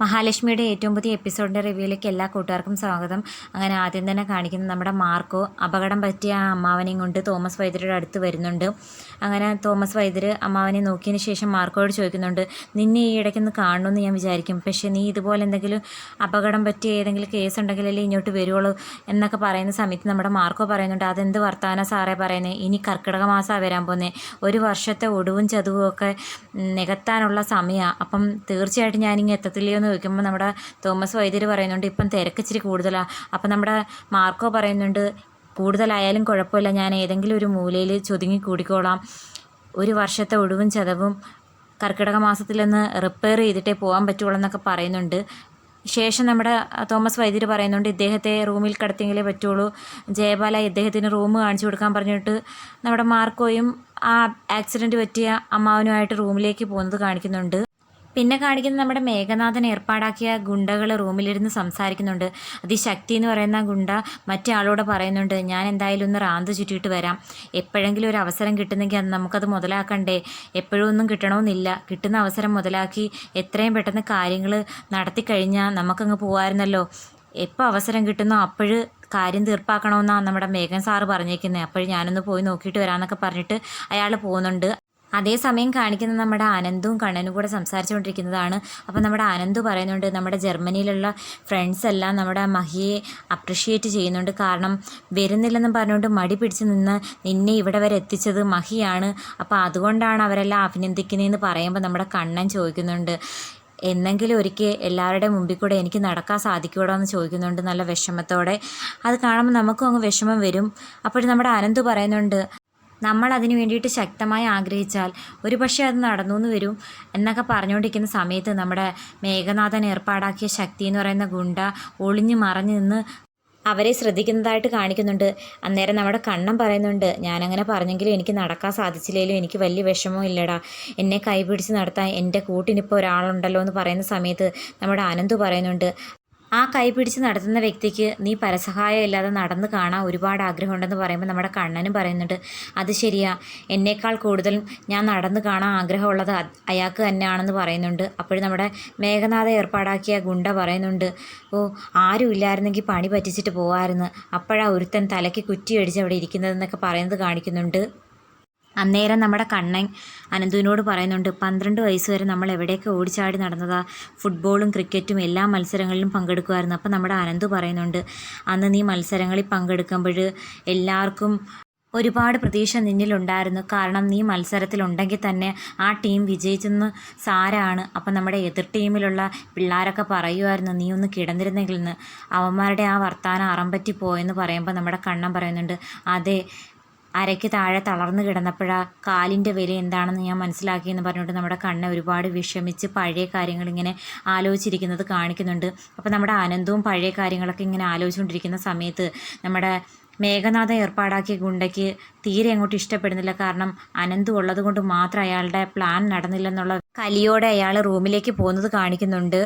മഹാലക്ഷ്മിയുടെ ഏറ്റവും പുതിയ എപ്പിസോഡിന്റെ റിവ്യൂയിലേക്ക് എല്ലാ കൂട്ടുകാർക്കും സ്വാഗതം. അങ്ങനെ ആദ്യം തന്നെ കാണിക്കുന്ന നമ്മുടെ മാർക്കോ അപകടം പറ്റിയ ആ അമ്മാവനെയും കൊണ്ട് തോമസ് വൈദ്യരുടെ അടുത്ത് വരുന്നുണ്ട്. അങ്ങനെ തോമസ് വൈദ്യർ അമ്മാവനെ നോക്കിയതിന് ശേഷം മാർക്കോയോട് ചോദിക്കുന്നുണ്ട് നിന്നെ ഈ ഇടയ്ക്കൊന്ന് കാണണമെന്ന് ഞാൻ വിചാരിക്കും. പക്ഷേ നീ ഇതുപോലെ എന്തെങ്കിലും അപകടം പറ്റിയ ഏതെങ്കിലും കേസ് ഉണ്ടെങ്കിലല്ലേ ഇങ്ങോട്ട് വരുവുള്ളൂ എന്നൊക്കെ പറയുന്ന സമയത്ത് നമ്മുടെ മാർക്കോ പറയുന്നുണ്ട് അതെന്ത് വർത്താന സാറേ പറയുന്നത് ഇനി കർക്കിടക മാസമാണ് വരാൻ പോകുന്നത് ഒരു വർഷത്തെ ഒടുവും ചതുവും ഒക്കെ നികത്താനുള്ള സമയമാണ് അപ്പം തീർച്ചയായിട്ടും ഞാനിങ്ങനെ എത്തത്തില്ലയോ എന്ന് ചോദിക്കുമ്പോൾ നമ്മുടെ തോമസ് വൈദ്യർ പറയുന്നുണ്ട് ഇപ്പം തിരക്കിച്ചിരി കൂടുതലാണ് അപ്പം നമ്മുടെ മാർക്കോ പറയുന്നുണ്ട് കൂടുതലായാലും കുഴപ്പമില്ല ഞാൻ ഏതെങ്കിലും ഒരു മൂലയിൽ ചൊതുങ്ങി കൂടിക്കോളാം. ഒരു വർഷത്തെ ഒഴിവും ചതവും കർക്കിടക മാസത്തിലൊന്ന് റിപ്പയർ ചെയ്തിട്ടേ പോകാൻ പറ്റുള്ളൂ എന്നൊക്കെ പറയുന്നുണ്ട്. ശേഷം നമ്മുടെ തോമസ് വൈദ്യർ പറയുന്നുണ്ട് ഇദ്ദേഹത്തെ റൂമിൽ കിടത്തിയെങ്കിലേ പറ്റുള്ളൂ. ജയബാല ഇദ്ദേഹത്തിന് റൂം കാണിച്ചു കൊടുക്കാൻ പറഞ്ഞിട്ട് നമ്മുടെ മാർക്കോയും ആ ആക്സിഡന്റ് പറ്റിയ അമ്മാവനുമായിട്ട് റൂമിലേക്ക് പോകുന്നത് കാണിക്കുന്നുണ്ട്. പിന്നെ കാണിക്കുന്നത് നമ്മുടെ മേഘനാഥൻ ഏർപ്പാടാക്കിയ ഗുണ്ടകൾ റൂമിലിരുന്ന് സംസാരിക്കുന്നുണ്ട്. അതിശക്തി എന്ന് പറയുന്ന ഗുണ്ട മറ്റേ ആളോട് പറയുന്നുണ്ട് ഞാൻ എന്തായാലും ഒന്ന് റാന്ത് ചുറ്റിയിട്ട് വരാം. എപ്പോഴെങ്കിലും ഒരു അവസരം കിട്ടുന്നെങ്കിൽ അത് നമുക്കത് മുതലാക്കണ്ടേ? എപ്പോഴും ഒന്നും കിട്ടണമെന്നില്ല. കിട്ടുന്ന അവസരം മുതലാക്കി എത്രയും പെട്ടെന്ന് കാര്യങ്ങൾ നടത്തി കഴിഞ്ഞാൽ നമുക്കങ്ങ് പോകാമായിരുന്നല്ലോ എപ്പോൾ അവസരം കിട്ടുന്നോ അപ്പോഴ് കാര്യം തീർപ്പാക്കണമെന്നാണ് നമ്മുടെ മേഘൻ സാറ് പറഞ്ഞേക്കുന്നത് അപ്പോൾ ഞാനൊന്ന് പോയി നോക്കിയിട്ട് വരാമെന്നൊക്കെ പറഞ്ഞിട്ട് അയാൾ പോകുന്നുണ്ട്. അതേസമയം കാണിക്കുന്ന നമ്മുടെ ആനന്ദും കണ്ണനും കൂടെ സംസാരിച്ചുകൊണ്ടിരിക്കുന്നതാണ്. അപ്പോൾ നമ്മുടെ ആനന്ദ് പറയുന്നുണ്ട് നമ്മുടെ ജർമ്മനിയിലുള്ള ഫ്രണ്ട്സ് എല്ലാം നമ്മുടെ മഹിയെ അപ്രിഷ്യേറ്റ് ചെയ്യുന്നുണ്ട്. കാരണം വരുന്നില്ലെന്നും പറഞ്ഞുകൊണ്ട് മടി പിടിച്ച് നിന്ന് നിന്നെ ഇവിടെ വരെ എത്തിച്ചത് മഹിയാണ്. അപ്പോൾ അതുകൊണ്ടാണ് അവരെല്ലാം അഭിനന്ദിക്കുന്നതെന്ന് പറയുമ്പോൾ നമ്മുടെ കണ്ണൻ ചോദിക്കുന്നുണ്ട് എന്നെങ്കിലും ഒരിക്കൽ എല്ലാവരുടെയും മുമ്പിൽ കൂടെ എനിക്ക് നടക്കാൻ സാധിക്കൂടോ എന്ന് ചോദിക്കുന്നുണ്ട് നല്ല വിഷമത്തോടെ. അത് കാണുമ്പോൾ നമുക്കും അങ്ങ് വിഷമം വരും. അപ്പോൾ നമ്മുടെ ആനന്ദ് പറയുന്നുണ്ട് നമ്മൾ അതിനു വേണ്ടിയിട്ട് ശക്തമായി ആഗ്രഹിച്ചാൽ ഒരു പക്ഷേ അത് നടന്നു എന്ന് വരും എന്നൊക്കെ പറഞ്ഞുകൊണ്ടിരിക്കുന്ന സമയത്ത് നമ്മുടെ മേഘനാഥൻ ഏർപ്പാടാക്കിയ ശക്തി എന്ന് പറയുന്ന ഗുണ്ട ഒളിഞ്ഞു മറഞ്ഞു നിന്ന് അവരെ ശ്രദ്ധിക്കുന്നതായിട്ട് കാണിക്കുന്നുണ്ട്. അന്നേരം നമ്മുടെ കണ്ണം പറയുന്നുണ്ട് ഞാനങ്ങനെ പറഞ്ഞെങ്കിലും എനിക്ക് നടക്കാൻ സാധിച്ചില്ലെങ്കിലും എനിക്ക് വലിയ വിഷമവും ഇല്ലടാ. എന്നെ കൈപിടിച്ച് നടത്താൻ എന്റെ കൂട്ടിനിപ്പോൾ ഒരാളുണ്ടല്ലോ എന്ന് പറയുന്ന സമയത്ത് നമ്മുടെ അനന്ത് പറയുന്നുണ്ട് ആ കൈ പിടിച്ച് നടത്തുന്ന വ്യക്തിക്ക് നീ പരസഹായം ഇല്ലാതെ നടന്ന് കാണാൻ ഒരുപാട് ആഗ്രഹമുണ്ടെന്ന് പറയുമ്പോൾ നമ്മുടെ കണ്ണനും പറയുന്നുണ്ട് അത് ശരിയാ. എന്നേക്കാൾ കൂടുതലും ഞാൻ നടന്ന് കാണാൻ ആഗ്രഹമുള്ളത് അയാൾക്ക് തന്നെയാണെന്ന് പറയുന്നുണ്ട് അപ്പോഴും നമ്മുടെ മേഘനാഥ ഏർപ്പാടാക്കിയ ഗുണ്ട പറയുന്നുണ്ട് ഓ ആരും ഇല്ലായിരുന്നെങ്കിൽ പണി പറ്റിച്ചിട്ട് പോകാമായിരുന്നു അപ്പോഴാ ഒരുത്തൻ തലയ്ക്ക് കുറ്റിയടിച്ച് അവിടെ ഇരിക്കുന്നതെന്നൊക്കെ പറയുന്നത് കാണിക്കുന്നുണ്ട്. അന്നേരം നമ്മുടെ കണ്ണൻ അനന്തുവിനോട് പറയുന്നുണ്ട് പന്ത്രണ്ട് വയസ്സ് വരെ നമ്മൾ എവിടെയൊക്കെ ഓടിച്ചാടി നടന്നതാ? ഫുട്ബോളും ക്രിക്കറ്റും എല്ലാ മത്സരങ്ങളിലും പങ്കെടുക്കുമായിരുന്നു. അപ്പം നമ്മുടെ അനന്തു പറയുന്നുണ്ട് അന്ന് നീ മത്സരങ്ങളിൽ പങ്കെടുക്കുമ്പോൾ എല്ലാവർക്കും ഒരുപാട് പ്രതീക്ഷ നിന്നിലുണ്ടായിരുന്നു. കാരണം നീ മത്സരത്തിലുണ്ടെങ്കിൽ തന്നെ ആ ടീം വിജയിച്ചെന്ന് സാരാണ്. അപ്പം നമ്മുടെ എതിർ ടീമിലുള്ള പിള്ളേരൊക്കെ പറയുമായിരുന്നു നീ ഒന്ന് കിടന്നിരുന്നെങ്കിൽ എന്ന് അവന്മാരുടെ ആ വർത്താനം അറമ്പറ്റി പോയെന്ന് പറയുമ്പോൾ നമ്മുടെ കണ്ണം പറയുന്നുണ്ട് അതെ അരയ്ക്ക് താഴെ തളർന്നു കിടന്നപ്പോഴാ കാലിന്റെ വില എന്താണെന്ന് ഞാൻ മനസ്സിലാക്കിയെന്ന് പറഞ്ഞുകൊണ്ട് നമ്മുടെ കണ്ണ് ഒരുപാട് വിഷമിച്ച് പഴയ കാര്യങ്ങൾ ഇങ്ങനെ ആലോചിച്ചിരിക്കുന്നത് കാണിക്കുന്നുണ്ട്. അപ്പോൾ നമ്മുടെ ആനന്ദവും പഴയ കാര്യങ്ങളൊക്കെ ഇങ്ങനെ ആലോചിച്ചുകൊണ്ടിരിക്കുന്ന സമയത്ത് നമ്മുടെ മേഘനാഥ ഏർപ്പാടാക്കിയ ഗുണ്ടയ്ക്ക് തീരെ അങ്ങോട്ട് ഇഷ്ടപ്പെടുന്നില്ല. കാരണം അനന്തു ഉള്ളത് കൊണ്ട് മാത്രം അയാളുടെ പ്ലാൻ നടന്നില്ലെന്നുള്ള കലിയോടെ അയാൾ റൂമിലേക്ക് പോകുന്നത് കാണിക്കുന്നുണ്ട്.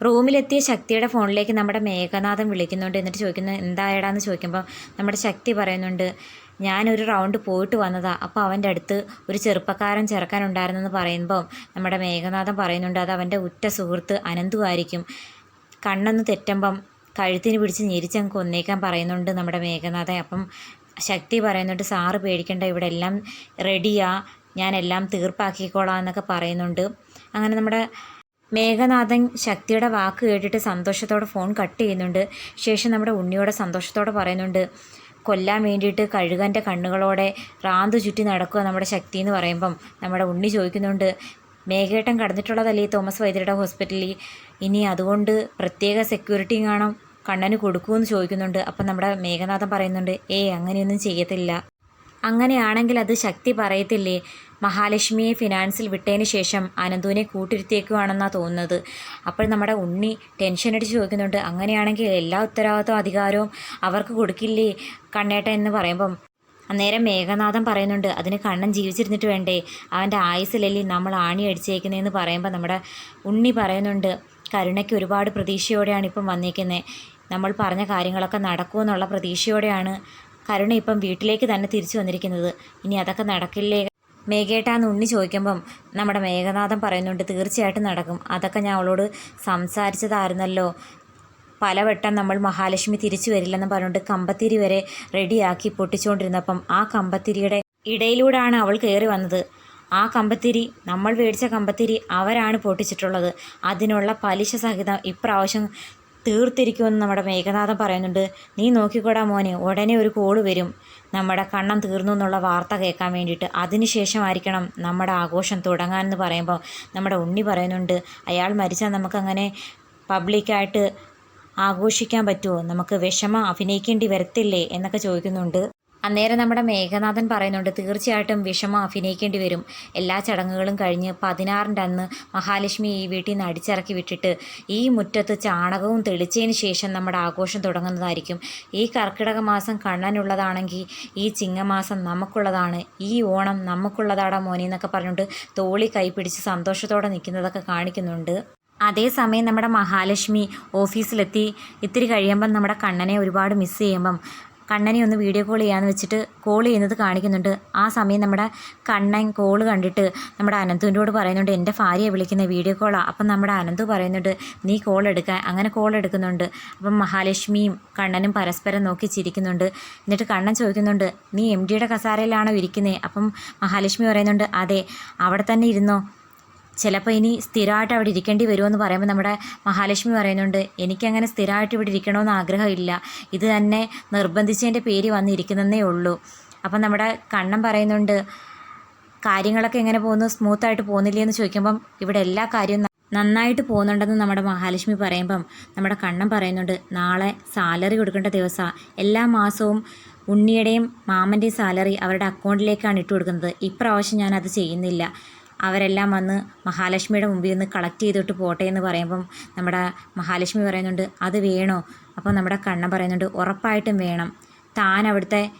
റൂമിലെത്തിയ ശക്തിയുടെ ഫോണിലേക്ക് നമ്മുടെ മേഘനാഥൻ വിളിക്കുന്നുണ്ട്. എന്നിട്ട് ചോദിക്കുന്നു എന്തായടാന്ന്? ചോദിക്കുമ്പോൾ നമ്മുടെ ശക്തി പറയുന്നുണ്ട് ഞാനൊരു റൗണ്ട് പോയിട്ട് വന്നതാ. അപ്പോൾ അവന്റെ അടുത്ത് ഒരു ചെറുപ്പക്കാരൻ ചെറുക്കാനുണ്ടായിരുന്നെന്ന് പറയുമ്പം നമ്മുടെ മേഘനാഥൻ പറയുന്നുണ്ട് അത് അവന്റെ ഉറ്റ സുഹൃത്ത് അനന്തു ആയിരിക്കും. കണ്ണൊന്ന് തെറ്റുമ്പം കഴുത്തിന് പിടിച്ച് ഞെരിച്ചങ്ങ് കൊന്നേക്കാൻ പറയുന്നുണ്ട് നമ്മുടെ മേഘനാഥൻ അപ്പം ശക്തി പറയുന്നുണ്ട് സാറ് പേടിക്കേണ്ട ഇവിടെ എല്ലാം റെഡിയാ ഞാനെല്ലാം തീർപ്പാക്കിക്കോളാം എന്നൊക്കെ പറയുന്നുണ്ട്. അങ്ങനെ നമ്മുടെ മേഘനാഥൻ ശക്തിയുടെ വാക്ക് കേട്ടിട്ട് സന്തോഷത്തോടെ ഫോൺ കട്ട് ചെയ്യുന്നുണ്ട്. ശേഷം നമ്മുടെ ഉണ്ണിയോടെ സന്തോഷത്തോടെ പറയുന്നുണ്ട് കൊല്ലാൻ വേണ്ടിയിട്ട് കഴുകന്റെ കണ്ണുകളോടെ റാന്ത് ചുറ്റി നടക്കുക നമ്മുടെ ശക്തി എന്ന് പറയുമ്പം നമ്മുടെ ഉണ്ണി ചോദിക്കുന്നുണ്ട് മേഘേട്ടൻ കടന്നിട്ടുള്ളതല്ലേ തോമസ് വൈദ്യരുടെ ഹോസ്പിറ്റലിൽ? ഇനി അതുകൊണ്ട് പ്രത്യേക സെക്യൂരിറ്റിയും കാണാം കണ്ണന് കൊടുക്കുമെന്ന് ചോദിക്കുന്നുണ്ട്. അപ്പം നമ്മുടെ മേഘനാഥൻ പറയുന്നുണ്ട് ഏയ് അങ്ങനെയൊന്നും ചെയ്യത്തില്ല. അങ്ങനെയാണെങ്കിൽ അത് ശക്തി പറയത്തില്ലേ? മഹാലക്ഷ്മിയെ ഫിനാൻസിൽ വിട്ടതിന് ശേഷം അനന്തുവിനെ കൂട്ടിരുത്തിയേക്കുവാണെന്നാണ് തോന്നുന്നത്. അപ്പോൾ നമ്മുടെ ഉണ്ണി ടെൻഷൻ അടിച്ച് ചോദിക്കുന്നുണ്ട് അങ്ങനെയാണെങ്കിൽ എല്ലാ ഉത്തരവാദിത്വം അധികാരവും അവർക്ക് കൊടുക്കില്ലേ കണ്ണേട്ട? എന്ന് പറയുമ്പം അന്നേരം മേഘനാഥൻ പറയുന്നുണ്ട് അതിന് കണ്ണൻ ജീവിച്ചിരുന്നിട്ട് വേണ്ടേ? അവന്റെ ആയുസിലല്ലേ നമ്മൾ ആണി അടിച്ചേക്കുന്നതെന്ന് പറയുമ്പോൾ നമ്മുടെ ഉണ്ണി പറയുന്നുണ്ട് കരുണയ്ക്ക് ഒരുപാട് പ്രതീക്ഷയോടെയാണ് ഇപ്പം വന്നേക്കുന്നത് നമ്മൾ പറഞ്ഞ കാര്യങ്ങളൊക്കെ നടക്കുമെന്നുള്ള പ്രതീക്ഷയോടെയാണ് കരുണ ഇപ്പം വീട്ടിലേക്ക് തന്നെ തിരിച്ചു വന്നിരിക്കുന്നത്. ഇനി അതൊക്കെ നടക്കില്ലേ? മേഘേട്ടാന്ന് ഉണ്ണി ചോദിക്കുമ്പം നമ്മുടെ മേഘനാഥൻ പറയുന്നുണ്ട് തീർച്ചയായിട്ടും നടക്കും. അതൊക്കെ ഞാൻ അവളോട് സംസാരിച്ചതായിരുന്നല്ലോ. പലവട്ടം നമ്മൾ മഹാലക്ഷ്മി തിരിച്ചു വരില്ലെന്ന് പറഞ്ഞുകൊണ്ട് കമ്പത്തിരി വരെ റെഡിയാക്കി പൊട്ടിച്ചുകൊണ്ടിരുന്നപ്പം ആ കമ്പത്തിരിയുടെ ഇടയിലൂടെയാണ് അവൾ കയറി വന്നത്. ആ കമ്പത്തിരി നമ്മൾ മേടിച്ച കമ്പത്തിരി അവരാണ് പൊട്ടിച്ചിട്ടുള്ളത്. അതിനുള്ള പലിശ സഹിതം ഇപ്രാവശ്യം തീർത്തിരിക്കുമെന്ന് നമ്മുടെ മേഘനാഥൻ പറയുന്നുണ്ട്. നീ നോക്കിക്കൂടാ മോനെ ഉടനെ ഒരു കോൾ വരും. നമ്മുടെ കണ്ണം തീർന്നു എന്നുള്ള വാർത്ത കേൾക്കാൻ വേണ്ടിയിട്ട് അതിനുശേഷമായിരിക്കണം നമ്മുടെ ആഘോഷം തുടങ്ങാനെന്ന് പറയുമ്പോൾ നമ്മുടെ ഉണ്ണി പറയുന്നുണ്ട് അയാൾ മരിച്ചാൽ നമുക്കങ്ങനെ പബ്ലിക്കായിട്ട് ആഘോഷിക്കാൻ പറ്റുമോ? നമുക്ക് വിഷമം അഭിനയിക്കേണ്ടി വരത്തില്ലേ? എന്നൊക്കെ ചോദിക്കുന്നുണ്ട്. അന്നേരം നമ്മുടെ മേഘനാഥൻ പറയുന്നുണ്ട് തീർച്ചയായിട്ടും വിഷമം അഭിനയിക്കേണ്ടി വരും. എല്ലാ ചടങ്ങുകളും കഴിഞ്ഞ് പതിനാറിന്റെ അന്ന് മഹാലക്ഷ്മി ഈ വീട്ടിൽ നിന്ന് അടിച്ചിറക്കി വിട്ടിട്ട് ഈ മുറ്റത്ത് ചാണകവും തെളിച്ചതിന് ശേഷം നമ്മുടെ ആഘോഷം തുടങ്ങുന്നതായിരിക്കും. ഈ കർക്കിടക മാസം കണ്ണനുള്ളതാണെങ്കിൽ ഈ ചിങ്ങമാസം നമുക്കുള്ളതാണ്. ഈ ഓണം നമുക്കുള്ളതാടാ മോനെ എന്നൊക്കെ പറഞ്ഞുകൊണ്ട് തോളി കൈപിടിച്ച് സന്തോഷത്തോടെ നിൽക്കുന്നതൊക്കെ കാണിക്കുന്നുണ്ട്. അതേസമയം നമ്മുടെ മഹാലക്ഷ്മി ഓഫീസിലെത്തി. ഇത്തിരി കഴിയുമ്പം നമ്മുടെ കണ്ണനെ ഒരുപാട് മിസ് ചെയ്യുമ്പം കണ്ണനെ ഒന്ന് വീഡിയോ കോൾ ചെയ്യാന്ന് വെച്ചിട്ട് കോൾ ചെയ്യുന്നത് കാണിക്കുന്നുണ്ട്. ആ സമയം നമ്മുടെ കണ്ണൻ കോൾ കണ്ടിട്ട് നമ്മുടെ അനന്തുവിനോട് പറയുന്നുണ്ട് എന്റെ ഭാര്യയെ വിളിക്കുന്ന വീഡിയോ കോളാണ് അപ്പം നമ്മുടെ അനന്തു പറയുന്നുണ്ട് നീ കോൾ എടുക്കാൻ അങ്ങനെ കോൾ എടുക്കുന്നുണ്ട്. അപ്പം മഹാലക്ഷ്മിയും കണ്ണനും പരസ്പരം നോക്കി ചിരിക്കുന്നുണ്ട്. എന്നിട്ട് കണ്ണൻ ചോദിക്കുന്നുണ്ട് നീ എം ഡിയുടെ കസാരയിലാണോ ഇരിക്കുന്നത് അപ്പം മഹാലക്ഷ്മി പറയുന്നുണ്ട് അതെ അവിടെ തന്നെ ഇരുന്നോ. ചിലപ്പോൾ ഇനി സ്ഥിരമായിട്ട് അവിടെ ഇരിക്കേണ്ടി വരുമെന്ന് പറയുമ്പോൾ നമ്മുടെ മഹാലക്ഷ്മി പറയുന്നുണ്ട് എനിക്കങ്ങനെ സ്ഥിരമായിട്ട് ഇവിടെ ഇരിക്കണമെന്ന് ആഗ്രഹമില്ല. ഇത് തന്നെ നിർബന്ധിച്ചതിന്റെ പേര് വന്നിരിക്കുന്നതേ ഉള്ളൂ. അപ്പം നമ്മുടെ കണ്ണം പറയുന്നുണ്ട് കാര്യങ്ങളൊക്കെ എങ്ങനെ പോകുന്നു സ്മൂത്തായിട്ട് പോകുന്നില്ലേ? എന്ന് ചോദിക്കുമ്പം ഇവിടെ എല്ലാ കാര്യവും നന്നായിട്ട് പോകുന്നുണ്ടെന്ന് നമ്മുടെ മഹാലക്ഷ്മി പറയുമ്പം നമ്മുടെ കണ്ണം പറയുന്നുണ്ട് നാളെ സാലറി കൊടുക്കേണ്ട ദിവസമാണ് എല്ലാ മാസവും ഉണ്ണിയുടെയും മാമന്റെയും സാലറി അവരുടെ അക്കൗണ്ടിലേക്കാണ് ഇട്ട് കൊടുക്കുന്നത് ഇപ്രാവശ്യം ഞാനത് ചെയ്യുന്നില്ല. അവരെല്ലാം വന്ന് മഹാലക്ഷ്മിയുടെ മുമ്പിൽ നിന്ന് കളക്ട് ചെയ്തിട്ട് പോട്ടെ എന്ന് പറയുമ്പം നമ്മുടെ മഹാലക്ഷ്മി പറയുന്നുണ്ട് അത് വേണോ? അപ്പോൾ നമ്മുടെ കണ്ണൻ പറയുന്നുണ്ട് ഉറപ്പായിട്ടും വേണം. താൻ അവിടുത്തെ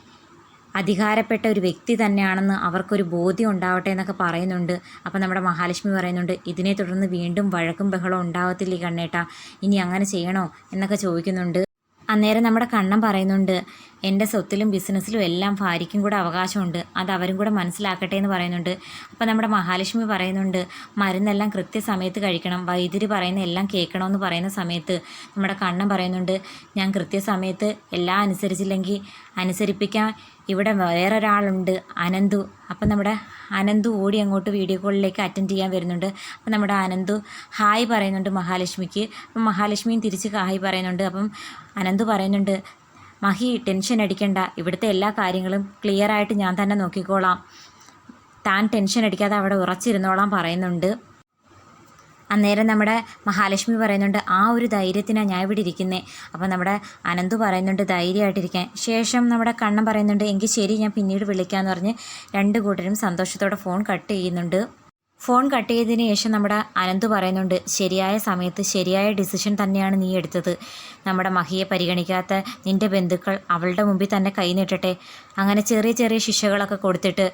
അധികാരപ്പെട്ട ഒരു വ്യക്തി തന്നെയാണെന്ന് അവർക്കൊരു ബോധ്യം ഉണ്ടാവട്ടെ എന്നൊക്കെ പറയുന്നുണ്ട്. അപ്പോൾ നമ്മുടെ മഹാലക്ഷ്മി പറയുന്നുണ്ട് ഇതിനെ തുടർന്ന് വീണ്ടും വഴക്കും ബഹളവും ഉണ്ടാവത്തില്ല കണ്ണേട്ട? ഇനി അങ്ങനെ ചെയ്യണോ? എന്നൊക്കെ ചോദിക്കുന്നുണ്ട്. അന്നേരം നമ്മുടെ കണ്ണൻ പറയുന്നുണ്ട് എന്റെ സ്വത്തിലും ബിസിനസ്സിലും എല്ലാം ഭാര്യയ്ക്കും കൂടെ അവകാശമുണ്ട്. അത് അവരും കൂടെ മനസ്സിലാക്കട്ടെ എന്ന് പറയുന്നുണ്ട്. അപ്പോൾ നമ്മുടെ മഹാലക്ഷ്മി പറയുന്നുണ്ട് മരുന്നെല്ലാം കൃത്യസമയത്ത് കഴിക്കണം. വൈദ്യുതി പറയുന്ന എല്ലാം കേൾക്കണമെന്ന് പറയുന്ന സമയത്ത് നമ്മുടെ കണ്ണൻ പറയുന്നുണ്ട് ഞാൻ കൃത്യസമയത്ത് എല്ലാം അനുസരിച്ചില്ലെങ്കിൽ അനുസരിപ്പിക്കാൻ ഇവിടെ വേറൊരാളുണ്ട് അനന്തു. അപ്പം നമ്മുടെ അനന്തു ഓടി അങ്ങോട്ട് വീഡിയോ കോളിലേക്ക് അറ്റൻഡ് ചെയ്യാൻ വരുന്നുണ്ട്. അപ്പം നമ്മുടെ അനന്തു ഹായ് പറയുന്നുണ്ട് മഹാലക്ഷ്മിക്ക്. അപ്പം മഹാലക്ഷ്മിയും തിരിച്ച് ഹായ് പറയുന്നുണ്ട്. അപ്പം അനന്തു പറയുന്നുണ്ട് മഹി ടെൻഷൻ അടിക്കണ്ട. ഇവിടുത്തെ എല്ലാ കാര്യങ്ങളും ക്ലിയർ ആയിട്ട് ഞാൻ തന്നെ നോക്കിക്കോളാം. താൻ ടെൻഷൻ അടിക്കാതെ അവിടെ ഉറച്ചിരുന്നോളാം പറയുന്നുണ്ട്. അന്നേരം നമ്മുടെ മഹാലക്ഷ്മി പറയുന്നുണ്ട് ആ ഒരു ധൈര്യത്തിനാണ് ഞാൻ ഇവിടെ ഇരിക്കുന്നത് അപ്പോൾ നമ്മുടെ അനന്തു പറയുന്നുണ്ട് ധൈര്യമായിട്ടിരിക്കാൻ. ശേഷം നമ്മുടെ കണ്ണൻ പറയുന്നുണ്ട് എങ്കിൽ ശരി ഞാൻ പിന്നീട് വിളിക്കാമെന്ന് പറഞ്ഞ് രണ്ട് കൂട്ടരും സന്തോഷത്തോടെ ഫോൺ കട്ട് ചെയ്യുന്നുണ്ട്. ഫോൺ കട്ട് ചെയ്തതിന് ശേഷം നമ്മുടെ അനന്ത് പറയുന്നുണ്ട് ശരിയായ സമയത്ത് ശരിയായ ഡിസിഷൻ തന്നെയാണ് നീ എടുത്തത്. നമ്മുടെ മഹിയെ പരിഗണിക്കാത്ത നിന്റെ ബന്ധുക്കൾ അവളുടെ മുമ്പിൽ തന്നെ കൈ നീട്ടട്ടെ. അങ്ങനെ ചെറിയ ചെറിയ ശിക്ഷകളൊക്കെ കൊടുത്തിട്ട്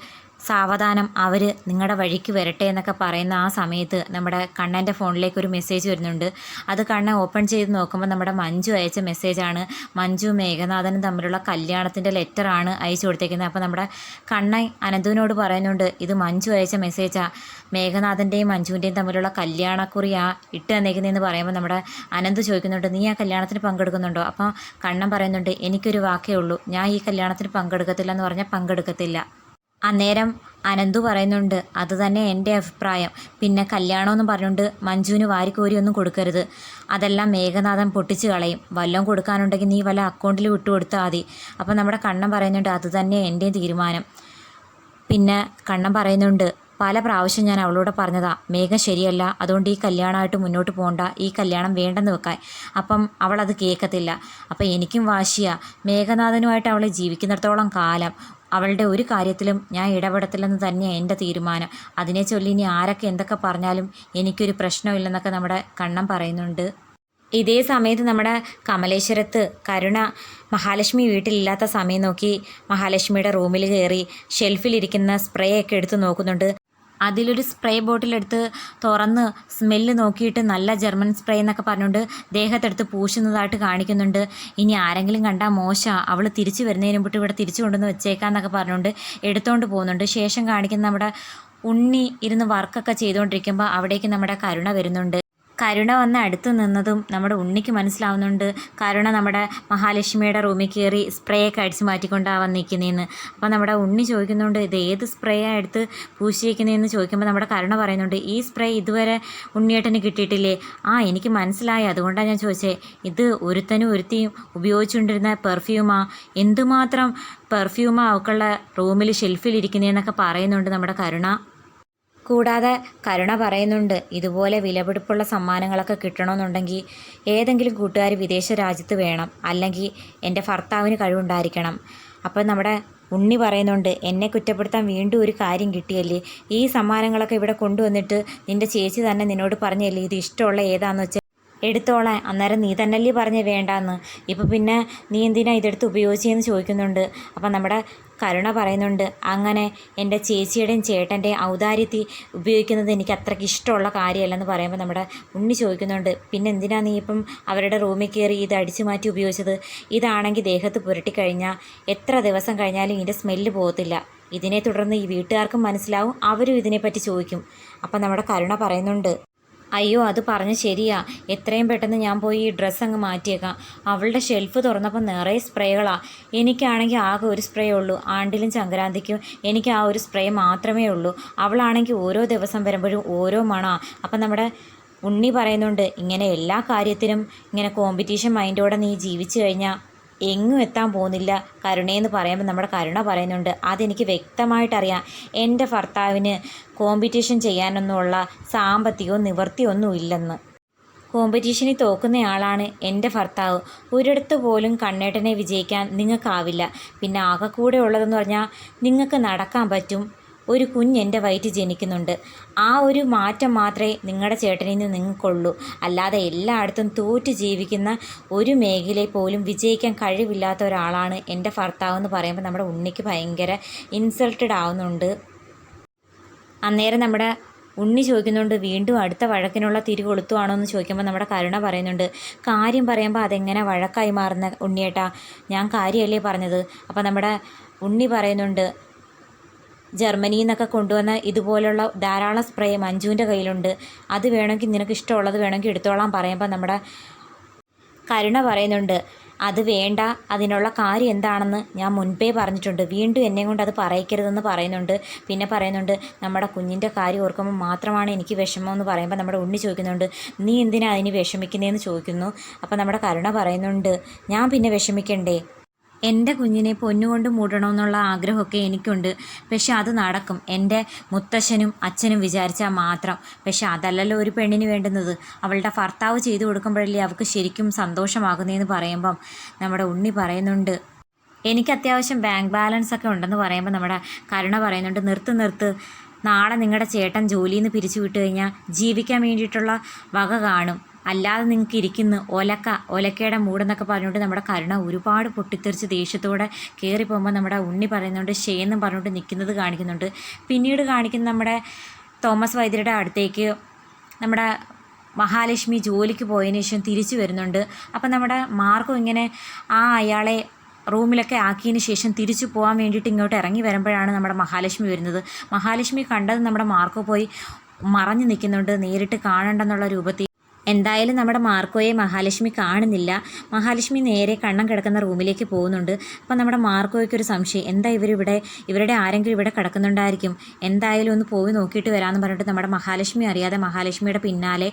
സാവധാനം അവർ നിങ്ങളുടെ വഴിക്ക് വരട്ടെ എന്നൊക്കെ പറയുന്ന ആ സമയത്ത് നമ്മുടെ കണ്ണന്റെ ഫോണിലേക്ക് ഒരു മെസ്സേജ് വരുന്നുണ്ട്. അത് കണ്ണൻ ഓപ്പൺ ചെയ്ത് നോക്കുമ്പോൾ നമ്മുടെ മഞ്ജു അയച്ച മെസ്സേജാണ്. മഞ്ജു മേഘനാഥനും തമ്മിലുള്ള കല്യാണത്തിന്റെ ലെറ്ററാണ് അയച്ചു കൊടുത്തേക്കുന്നത്. അപ്പോൾ നമ്മുടെ കണ്ണൻ അനന്തുവിനോട് പറയുന്നുണ്ട് ഇത് മഞ്ജു അയച്ച മെസ്സേജാണ് മേഘനാഥന്റെയും മഞ്ജുവിന്റെയും തമ്മിലുള്ള കല്യാണക്കുറിയാ ഇട്ട് തന്നേക്കുന്നതെന്ന് പറയുമ്പോൾ നമ്മുടെ അനന്ത് ചോദിക്കുന്നുണ്ട് നീ ആ കല്യാണത്തിന് പങ്കെടുക്കുന്നുണ്ടോ? അപ്പോൾ കണ്ണൻ പറയുന്നുണ്ട് എനിക്കൊരു വാക്കേ ഉള്ളൂ. ഞാൻ ഈ കല്യാണത്തിന് പങ്കെടുക്കത്തില്ല എന്ന് പറഞ്ഞാൽ പങ്കെടുക്കത്തില്ല. അന്നേരം അനന്തു പറയുന്നുണ്ട് അത് തന്നെ എന്റെ അഭിപ്രായം. പിന്നെ കല്യാണമെന്ന് പറഞ്ഞുകൊണ്ട് മഞ്ജുവിന് വാരിക്കോരി ഒന്നും കൊടുക്കരുത്. അതെല്ലാം മേഘനാഥൻ പൊട്ടിച്ച് കളയും. വല്ലതും കൊടുക്കാനുണ്ടെങ്കിൽ നീ വല്ല അക്കൗണ്ടിൽ വിട്ടു കൊടുത്താൽ മതി. അപ്പോൾ നമ്മുടെ കണ്ണൻ പറയുന്നുണ്ട് അത് തന്നെ എന്റെ തീരുമാനം. പിന്നെ കണ്ണൻ പറയുന്നുണ്ട് പല പ്രാവശ്യം ഞാൻ അവളോട് പറഞ്ഞതാ മേഘം ശരിയല്ല അതുകൊണ്ട് ഈ കല്യാണമായിട്ട് മുന്നോട്ട് പോകണ്ട ഈ കല്യാണം വേണ്ടെന്ന് വെക്കാൻ. അപ്പം അവൾ അത് കേൾക്കത്തില്ല. അപ്പം എനിക്കും വാശിയാ. മേഘനാഥനുമായിട്ട് അവളെ ജീവിക്കുന്നിടത്തോളം കാലം അവളുടെ ഒരു കാര്യത്തിലും ഞാൻ ഇടപെടത്തില്ലെന്ന് തന്നെയാണ് എന്റെ തീരുമാനം. അതിനെ ചൊല്ലി ഇനി ആരൊക്കെ എന്തൊക്കെ പറഞ്ഞാലും എനിക്കൊരു പ്രശ്നമില്ലെന്നൊക്കെ നമ്മുടെ കണ്ണം പറയുന്നുണ്ട്. ഇതേ സമയത്ത് നമ്മുടെ കമലേശ്വരത്ത് കരുണ മഹാലക്ഷ്മി വീട്ടിലില്ലാത്ത സമയം നോക്കി മഹാലക്ഷ്മിയുടെ റൂമിൽ കയറി ഷെൽഫിലിരിക്കുന്ന സ്പ്രേ ഒക്കെ എടുത്ത് നോക്കുന്നുണ്ട്. അതിലൊരു സ്പ്രേ ബോട്ടിലെടുത്ത് തുറന്ന് സ്മെല്ല് നോക്കിയിട്ട് നല്ല ജർമ്മൻ സ്പ്രേ എന്നൊക്കെ പറഞ്ഞുകൊണ്ട് ദേഹത്തെടുത്ത് പൂശുന്നതായിട്ട് കാണിക്കുന്നുണ്ട്. ഇനി ആരെങ്കിലും കണ്ടാൽ മോശം അവൾ തിരിച്ചു വരുന്നതിന് മുമ്പിട്ട് ഇവിടെ തിരിച്ചു കൊണ്ടുവന്ന് വെച്ചേക്കാന്നൊക്കെ പറഞ്ഞുകൊണ്ട് എടുത്തുകൊണ്ട് പോകുന്നുണ്ട്. ശേഷം കാണിക്കുന്ന നമ്മുടെ ഉണ്ണി ഇരുന്ന് വർക്കൊക്കെ ചെയ്തുകൊണ്ടിരിക്കുമ്പോൾ അവിടേക്ക് നമ്മുടെ കരുണ വരുന്നുണ്ട്. കരുണ വന്ന് അടുത്ത് നിന്നതും നമ്മുടെ ഉണ്ണിക്ക് മനസ്സിലാവുന്നുണ്ട്. കരുണ നമ്മുടെ മഹാലക്ഷ്മിയുടെ റൂമിൽ കയറി സ്പ്രേ ഒക്കെ അടിച്ച് മാറ്റിക്കൊണ്ടാവാൻ നിൽക്കുന്നതെന്ന് അപ്പോൾ നമ്മുടെ ഉണ്ണി ചോദിക്കുന്നുണ്ട് ഇത് ഏത് സ്പ്രേ എടുത്ത് പൂശിയിരിക്കുന്നതെന്ന് ചോദിക്കുമ്പോൾ നമ്മുടെ കരുണ പറയുന്നുണ്ട് ഈ സ്പ്രേ ഇതുവരെ ഉണ്ണിയേട്ടന് കിട്ടിയിട്ടില്ലേ? ആ എനിക്ക് മനസ്സിലായി. അതുകൊണ്ടാണ് ഞാൻ ചോദിച്ചേ. ഇത് ഒരുത്തനും ഒരുത്തിയും ഉപയോഗിച്ചുകൊണ്ടിരുന്ന പെർഫ്യൂമാ എന്തുമാത്രം പെർഫ്യൂമാ അവക്കുള്ള റൂമിൽ ഷെൽഫിലിരിക്കുന്നതെന്നൊക്കെ പറയുന്നുണ്ട് നമ്മുടെ കരുണ. കൂടാതെ കരുണ പറയുന്നുണ്ട് ഇതുപോലെ വിലപിടിപ്പുള്ള സമ്മാനങ്ങളൊക്കെ കിട്ടണമെന്നുണ്ടെങ്കിൽ ഏതെങ്കിലും കൂട്ടുകാർ വിദേശ രാജ്യത്ത് വേണം അല്ലെങ്കിൽ എന്റെ ഭർത്താവിന് കഴിവുണ്ടായിരിക്കണം. അപ്പം നമ്മുടെ ഉണ്ണി പറയുന്നുണ്ട് എന്നെ കുറ്റപ്പെടുത്താൻ വീണ്ടും ഒരു കാര്യം കിട്ടിയല്ലേ? ഈ സമ്മാനങ്ങളൊക്കെ ഇവിടെ കൊണ്ടുവന്നിട്ട് നിന്റെ ചേച്ചി തന്നെ നിന്നോട് പറഞ്ഞല്ലേ ഇത് ഇഷ്ടമുള്ള ഏതാണെന്ന് വെച്ചാൽ എടുത്തോളാൻ. അന്നേരം നീ തന്നല്ലേ പറഞ്ഞ് വേണ്ടാന്ന്. ഇപ്പം പിന്നെ നീ എന്തിനാ ഇതെടുത്ത് ഉപയോഗിച്ചതെന്ന് ചോദിക്കുന്നുണ്ട്. അപ്പം നമ്മുടെ കരുണ പറയുന്നുണ്ട് അങ്ങനെ എന്റെ ചേച്ചിയുടെയും ചേട്ടന്റെയും ഔദാര്യത്തി ഉപയോഗിക്കുന്നത് എനിക്ക് അത്രയ്ക്ക് ഇഷ്ടമുള്ള കാര്യമല്ലെന്ന് പറയുമ്പോൾ നമ്മുടെ ഉണ്ണി ചോദിക്കുന്നുണ്ട് പിന്നെ എന്തിനാ നീ ഇപ്പം അവരുടെ റൂമിൽ കയറി ഇത് അടിച്ചു മാറ്റി ഉപയോഗിച്ചത്? ഇതാണെങ്കിൽ ദേഹത്ത് പുരട്ടിക്കഴിഞ്ഞാൽ എത്ര ദിവസം കഴിഞ്ഞാലും ഇതിന്റെ സ്മെല്ല് പോകത്തില്ല. ഇതിനെ തുടർന്ന് ഈ വീട്ടുകാർക്കും മനസ്സിലാവും അവരും ഇതിനെപ്പറ്റി ചോദിക്കും. അപ്പം നമ്മുടെ കരുണ പറയുന്നുണ്ട് അയ്യോ അത് പറഞ്ഞ് ശരിയാ. എത്രയും പെട്ടെന്ന് ഞാൻ പോയി ഈ ഡ്രസ്സ് അങ്ങ് മാറ്റിയേക്കാം. അവളുടെ ഷെൽഫ് തുറന്നപ്പോൾ നിറയെ സ്പ്രേകളാണ് എനിക്കാണെങ്കിൽ ആകെ ഒരു സ്പ്രേ ഉള്ളൂ. ആണ്ടിലും സംക്രാന്തിക്കും എനിക്ക് ആ ഒരു സ്പ്രേ മാത്രമേ ഉള്ളൂ. അവളാണെങ്കിൽ ഓരോ ദിവസം വരുമ്പോഴും ഓരോ മണാ. അപ്പം നമ്മുടെ ഉണ്ണി പറയുന്നുണ്ട് ഇങ്ങനെ എല്ലാ കാര്യത്തിനും ഇങ്ങനെ കോമ്പറ്റീഷൻ മൈൻഡോടെ നീ ജീവിച്ചു കഴിഞ്ഞാൽ എങ്ങും എത്താൻ പോകുന്നില്ല. കരുണയെന്ന് പറയുമ്പോൾ നമ്മുടെ കരുണ പറയുന്നുണ്ട്. അതെനിക്ക് വ്യക്തമായിട്ടറിയാം. എന്റെ ഭർത്താവിന് കോമ്പറ്റീഷൻ ചെയ്യാനൊന്നുമുള്ള സാമ്പത്തികവും നിവൃത്തിയൊന്നും ഇല്ലെന്ന്. കോമ്പറ്റീഷനിൽ തോക്കുന്നയാളാണ് എന്റെ ഭർത്താവ്. ഒരിടത്ത് പോലും കണ്ണേട്ടനെ വിജയിക്കാൻ നിങ്ങൾക്കാവില്ല. പിന്നെ ആകെ കൂടെ ഉള്ളതെന്ന് പറഞ്ഞാൽ നിങ്ങൾക്ക് നടക്കാൻ പറ്റും. ഒരു കുഞ്ഞ് എന്റെ വയറ്റിൽ ജനിക്കുന്നുണ്ട്. ആ ഒരു മാറ്റം മാത്രമേ നിങ്ങളുടെ ചേട്ടനിൽ നിന്ന് നിങ്ങൾക്കുള്ളൂ. അല്ലാതെ എല്ലായിടത്തും തോറ്റ് ജീവിക്കുന്ന ഒരു മേഖലയിൽ പോലും വിജയിക്കാൻ കഴിവില്ലാത്ത ഒരാളാണ് എന്റെ ഭർത്താവ് എന്ന് പറയുമ്പോൾ നമ്മുടെ ഉണ്ണിക്ക് ഭയങ്കര ഇൻസൾട്ടഡ് ആവുന്നുണ്ട്. അന്നേരം നമ്മുടെ ഉണ്ണി ചോദിക്കുന്നുണ്ട് വീണ്ടും അടുത്ത വഴക്കിനുള്ള തിരി കൊളുത്തുവാണോ എന്ന് ചോദിക്കുമ്പോൾ നമ്മുടെ കരുണ പറയുന്നുണ്ട്. കാര്യം പറയുമ്പോൾ അതെങ്ങനെ വഴക്കായി മാറുന്ന ഉണ്ണിയേട്ടാ ഞാൻ കാര്യമല്ലേ പറഞ്ഞത്? അപ്പോൾ നമ്മുടെ ഉണ്ണി പറയുന്നുണ്ട് ജർമ്മനിയിൽ നിന്നൊക്കെ കൊണ്ടുവന്ന ഇതുപോലുള്ള ധാരാളം സ്പ്രേ മഞ്ജുവിന്റെ കയ്യിലുണ്ട്. അത് വേണമെങ്കിൽ നിനക്ക് ഇഷ്ടമുള്ളത് വേണമെങ്കിൽ എടുത്തോളാൻ പറയുമ്പോൾ നമ്മുടെ കരുണ പറയുന്നുണ്ട്. അത് വേണ്ട അതിനുള്ള കാര്യം എന്താണെന്ന് ഞാൻ മുൻപേ പറഞ്ഞിട്ടുണ്ട്. വീണ്ടും എന്നെ കൊണ്ട് അത് പറയിക്കരുതെന്ന് പറയുന്നുണ്ട്. പിന്നെ പറയുന്നുണ്ട് നമ്മുടെ കുഞ്ഞിന്റെ കാര്യം ഓർക്കുമ്പോൾ മാത്രമാണ് എനിക്ക് വിഷമം എന്ന് പറയുമ്പോൾ നമ്മുടെ ഉണ്ണി ചോദിക്കുന്നുണ്ട്. നീ എന്തിനാ അതിന് വിഷമിക്കുന്നതെന്ന് ചോദിക്കുന്നു? അപ്പോൾ നമ്മുടെ കരുണ പറയുന്നുണ്ട് ഞാൻ പിന്നെ വിഷമിക്കണ്ടേ? എന്റെ കുഞ്ഞിനെ പൊന്നുകൊണ്ട് മൂടണമെന്നുള്ള ആഗ്രഹമൊക്കെ എനിക്കുണ്ട്. പക്ഷെ അത് നടക്കും. എന്റെ മുത്തശ്ശനും അച്ഛനും വിചാരിച്ചാൽ മാത്രം. പക്ഷെ അതല്ലല്ലോ ഒരു പെണ്ണിന് വേണ്ടുന്നത്. അവളുടെ ഭർത്താവ് ചെയ്തു കൊടുക്കുമ്പോഴല്ലേ അവൾക്ക് ശരിക്കും സന്തോഷമാകുന്നതെന്ന് പറയുമ്പം നമ്മുടെ ഉണ്ണി പറയുന്നുണ്ട്. എനിക്ക് അത്യാവശ്യം ബാങ്ക് ബാലൻസ് ഒക്കെ ഉണ്ടെന്ന് പറയുമ്പോൾ നമ്മുടെ കരുണ പറയുന്നുണ്ട്. നിർത്ത് നിർത്ത് നാളെ നിങ്ങളുടെ ചേട്ടൻ ജോലിയിൽ നിന്ന് പിരിച്ചു വിട്ട് കഴിഞ്ഞാൽ ജീവിക്കാൻ വേണ്ടിയിട്ടുള്ള വക കാണും. അല്ലാതെ നിങ്ങൾക്ക് ഇരിക്കുന്ന ഒലക്ക ഒലക്കയുടെ മൂടെന്നൊക്കെ പറഞ്ഞുകൊണ്ട് നമ്മുടെ കരുണ ഒരുപാട് പൊട്ടിത്തെറിച്ച് ദേഷ്യത്തോടെ കയറി പോകുമ്പോൾ നമ്മുടെ ഉണ്ണി പറയുന്നുണ്ട് ഷേന്നും പറഞ്ഞുകൊണ്ട് നിൽക്കുന്നത് കാണിക്കുന്നുണ്ട്. പിന്നീട് കാണിക്കുന്ന നമ്മുടെ തോമസ് വൈദ്യരുടെ അടുത്തേക്ക് നമ്മുടെ മഹാലക്ഷ്മി ജോലിക്ക് പോയതിനു ശേഷം തിരിച്ചു വരുന്നുണ്ട്. അപ്പം നമ്മുടെ മാർക്കും ഇങ്ങനെ ആ അയാളെ റൂമിലൊക്കെ ആക്കിയതിന് ശേഷം തിരിച്ചു പോകാൻ വേണ്ടിയിട്ട് ഇങ്ങോട്ട് ഇറങ്ങി വരുമ്പോഴാണ് നമ്മുടെ മഹാലക്ഷ്മി വരുന്നത്. മഹാലക്ഷ്മി കണ്ടത് നമ്മുടെ മാർക്കോ പോയി മറഞ്ഞു നിൽക്കുന്നുണ്ട് നേരിട്ട് കാണണ്ടെന്നുള്ള രൂപത്തിൽ എന്തായാലും നമ്മുടെ മാർക്കോയെ മഹാലക്ഷ്മി കാണുന്നില്ല. മഹാലക്ഷ്മി നേരെ കണ്ണം കിടക്കുന്ന റൂമിലേക്ക് പോകുന്നുണ്ട്. അപ്പം നമ്മുടെ മാർക്കോയ്ക്ക് ഒരു സംശയം. എന്താ ഇവരിവിടെ? ഇവരുടെ ആരെങ്കിലും ഇവിടെ കിടക്കുന്നുണ്ടായിരിക്കും. എന്തായാലും ഒന്ന് പോയി നോക്കിയിട്ട് വരാമെന്ന് പറഞ്ഞിട്ട് നമ്മുടെ മഹാലക്ഷ്മി അറിയാതെ മഹാലക്ഷ്മിയുടെ പിന്നാലെ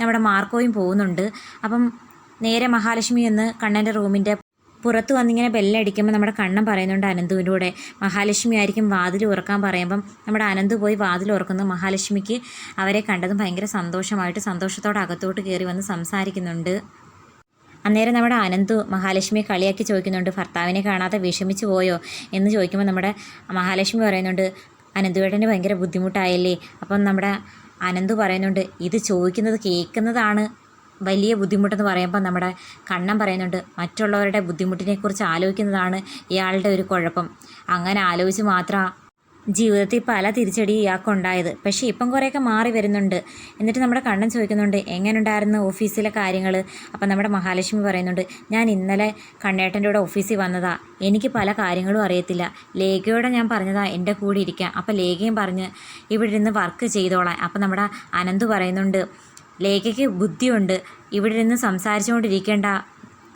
നമ്മുടെ മാർക്കോയും പോകുന്നുണ്ട്. അപ്പം നേരെ മഹാലക്ഷ്മി എന്ന് കണ്ണന്റെ റൂമിന്റെ പുറത്ത് വന്നിങ്ങനെ ബെല്ലടിക്കുമ്പോൾ നമ്മുടെ കണ്ണൻ പറയുന്നുണ്ട് അനന്തുവിന്റെ കൂടെ. മഹാലക്ഷ്മി ആയിരിക്കും വാതിൽ ഉറക്കാൻ പറയുമ്പം നമ്മുടെ അനന്തു പോയി വാതിൽ ഉറക്കുന്നു. മഹാലക്ഷ്മിക്ക് അവരെ കണ്ടതും ഭയങ്കര സന്തോഷമായിട്ട് സന്തോഷത്തോടെ അകത്തോട്ട് കയറി വന്ന് സംസാരിക്കുന്നുണ്ട്. അന്നേരം നമ്മുടെ അനന്തു മഹാലക്ഷ്മിയെ കളിയാക്കി ചോദിക്കുന്നുണ്ട് ഭർത്താവിനെ കാണാതെ വിഷമിച്ചു പോയോ? എന്ന് ചോദിക്കുമ്പോൾ നമ്മുടെ മഹാലക്ഷ്മി പറയുന്നുണ്ട് അനന്തുവേട്ടന് ഭയങ്കര ബുദ്ധിമുട്ടായല്ലേ? അപ്പം നമ്മുടെ അനന്തു പറയുന്നുണ്ട് ഇത് ചോദിക്കുന്നത് കേൾക്കുന്നതാണ്. വലിയ ബുദ്ധിമുട്ടെന്ന് പറയുമ്പോൾ നമ്മുടെ കണ്ണൻ പറയുന്നുണ്ട്. മറ്റുള്ളവരുടെ ബുദ്ധിമുട്ടിനെക്കുറിച്ച് ആലോചിക്കുന്നതാണ് ഇയാളുടെ ഒരു കുഴപ്പം. അങ്ങനെ ആലോചിച്ച് മാത്രം ജീവിതത്തിൽ പല തിരിച്ചടി ഇയാൾക്കുണ്ടായത് പക്ഷേ ഇപ്പം കുറേയൊക്കെ മാറി വരുന്നുണ്ട്. എന്നിട്ട് നമ്മുടെ കണ്ണൻ ചോദിക്കുന്നുണ്ട് എങ്ങനെയുണ്ടായിരുന്നു ഓഫീസിലെ കാര്യങ്ങൾ അപ്പം നമ്മുടെ മഹാലക്ഷ്മി പറയുന്നുണ്ട് ഞാൻ ഇന്നലെ കണ്ണേട്ടന്റെ കൂടെ ഓഫീസിൽ വന്നതാ. എനിക്ക് പല കാര്യങ്ങളും അറിയത്തില്ല. ലേഖയോടെ ഞാൻ പറഞ്ഞതാ എന്റെ കൂടെ ഇരിക്കാം അപ്പം ലേഖയും പറഞ്ഞ് ഇവിടെ ഇരുന്ന് വർക്ക് ചെയ്തോളാം അപ്പം നമ്മുടെ അനന്ത് പറയുന്നുണ്ട് ലേഖയ്ക്ക് ബുദ്ധിയുണ്ട്. ഇവിടെ ഇരുന്ന് സംസാരിച്ചുകൊണ്ടിരിക്കേണ്ട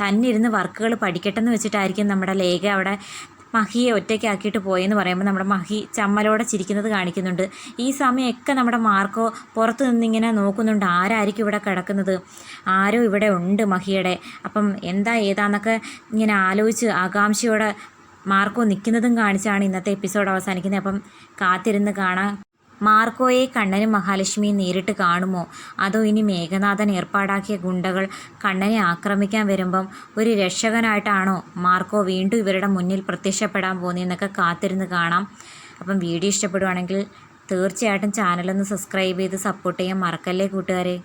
തന്നെ ഇരുന്ന് വർക്കുകൾ പഠിക്കട്ടെന്ന് വെച്ചിട്ടായിരിക്കും നമ്മുടെ ലേഖ അവിടെ മഹിയെ ഒറ്റയ്ക്കാക്കിയിട്ട് പോയെന്ന് പറയുമ്പോൾ നമ്മുടെ മഹി ചമ്മലോടെ ചിരിക്കുന്നത് കാണിക്കുന്നുണ്ട്. ഈ സമയമൊക്കെ നമ്മുടെ മാർക്കോ പുറത്തു നിന്നിങ്ങനെ നോക്കുന്നുണ്ട് ആരായിരിക്കും ഇവിടെ കിടക്കുന്നത്? ആരോ ഇവിടെ ഉണ്ട് മഹിയുടെ. അപ്പം എന്താ ഏതാന്നൊക്കെ ഇങ്ങനെ ആലോചിച്ച് ആകാംക്ഷയോടെ മാർക്കോ നിൽക്കുന്നതും കാണിച്ചാണ് ഇന്നത്തെ എപ്പിസോഡ് അവസാനിക്കുന്നത്. അപ്പം കാത്തിരുന്ന് കാണാൻ മാർക്കോയെ കണ്ണനും മഹാലക്ഷ്മിയും നേരിട്ട് കാണുമോ? അതോ ഇനി മേഘനാഥൻ ഏർപ്പാടാക്കിയ ഗുണ്ടകൾ കണ്ണനെ ആക്രമിക്കാൻ വരുമ്പം ഒരു രക്ഷകനായിട്ടാണോ മാർക്കോ വീണ്ടും ഇവരുടെ മുന്നിൽ പ്രത്യക്ഷപ്പെടാൻ പോകുന്നതെന്നൊക്കെ കാത്തിരുന്ന് കാണാം. അപ്പം വീഡിയോ ഇഷ്ടപ്പെടുവാണെങ്കിൽ തീർച്ചയായിട്ടും ചാനലൊന്ന് സബ്സ്ക്രൈബ് ചെയ്ത് സപ്പോർട്ട് ചെയ്യാൻ മറക്കല്ലേ കൂട്ടുകാരെ?